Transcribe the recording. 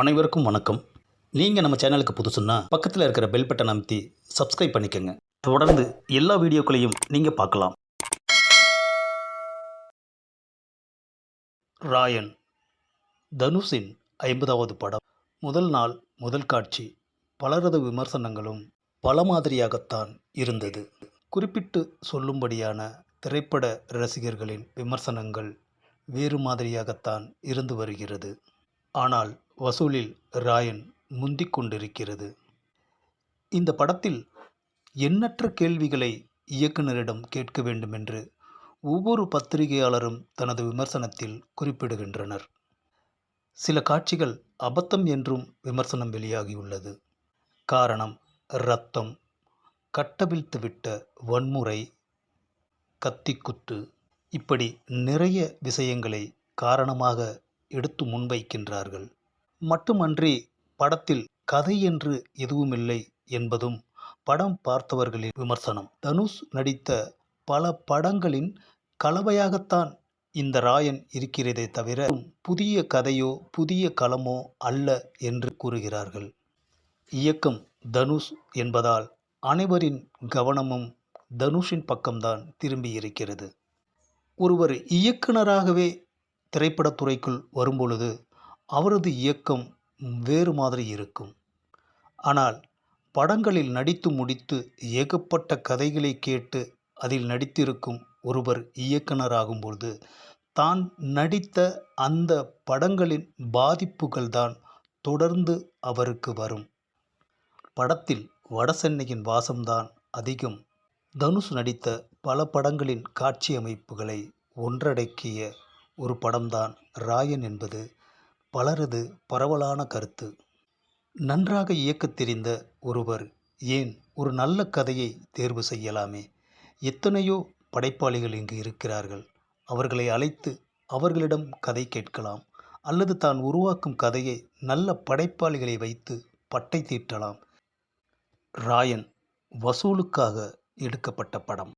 அனைவருக்கும் வணக்கம். நீங்கள் நம்ம சேனலுக்கு புதுசுன்னா பக்கத்தில் இருக்கிற பெல் பட்டன் அமைத்தி சப்ஸ்கிரைப் பண்ணிக்கோங்க. தொடர்ந்து எல்லா வீடியோக்களையும் நீங்கள் பார்க்கலாம். ராயன் தனுஷின் ஐம்பதாவது படம். முதல் நாள் முதல் காட்சி. பலரது விமர்சனங்களும் பல மாதிரியாகத்தான் இருந்தது. குறிப்பிட்டு சொல்லும்படியான திரைப்பட ரசிகர்களின் விமர்சனங்கள் வேறு மாதிரியாகத்தான் இருந்து வருகிறது. ஆனால் வசூலில் ராயன் முந்திக் கொண்டிருக்கிறது. இந்த படத்தில் எண்ணற்ற கேள்விகளை இயக்குனரிடம் கேட்க வேண்டுமென்று ஒவ்வொரு பத்திரிகையாளரும் தனது விமர்சனத்தில் குறிப்பிடுகின்றனர். சில காட்சிகள் அபத்தம் என்றும் விமர்சனம் வெளியாகியுள்ளது. காரணம் இரத்தம் கட்டவிழ்த்துவிட்ட வன்முறை கத்திக்குத்து இப்படி நிறைய விஷயங்களை காரணமாக எடுத்து முன்வைக்கின்றார்கள். மட்டுமன்றி படத்தில் கதை என்று எதுவுமில்லை என்பதும் படம் பார்த்தவர்களின் விமர்சனம். தனுஷ் நடித்த பல படங்களின் கலவையாகத்தான் இந்த ராயன் இருக்கிறதே தவிர புதிய கதையோ புதிய களமோ அல்ல என்று கூறுகிறார்கள். இயக்கம் தனுஷ் என்பதால் அனைவரின் கவனமும் தனுஷின் பக்கம்தான் திரும்பி இருக்கிறது ஒருவர் இயக்குனராகவே திரைப்படத்துறைக்குள் வரும்பொழுது அவரது இயக்கம் வேறு மாதிரி இருக்கும். ஆனால் படங்களில் நடித்து முடித்து ஏகப்பட்ட கதைகளை கேட்டு அதில் நடித்திருக்கும் ஒருவர் இயக்குனராகும்பொழுது தான் நடித்த அந்த படங்களின் பாதிப்புகள்தான் தொடர்ந்து அவருக்கு வரும். படத்தில் வடசென்னையின் வாசம்தான் அதிகம். தனுஷ் நடித்த பல படங்களின் காட்சி அமைப்புகளை ஒன்றடக்கிய ஒரு படம்தான் ராயன் என்பது. பலரது பரவலான கருத்து. நன்றாக இயக்கத் தெரிந்த ஒருவர் ஏன் ஒரு நல்ல கதையை தேர்வு செய்யலாமே? எத்தனையோ படைப்பாளிகள் இங்கு இருக்கிறார்கள். அவர்களை அழைத்து அவர்களிடம் கதை கேட்கலாம் அல்லது தான் உருவாக்கும் கதையை நல்ல படைப்பாளிகளை வைத்து பட்டை தீட்டலாம். ராயன் வசூலுக்காக எடுக்கப்பட்ட படம்.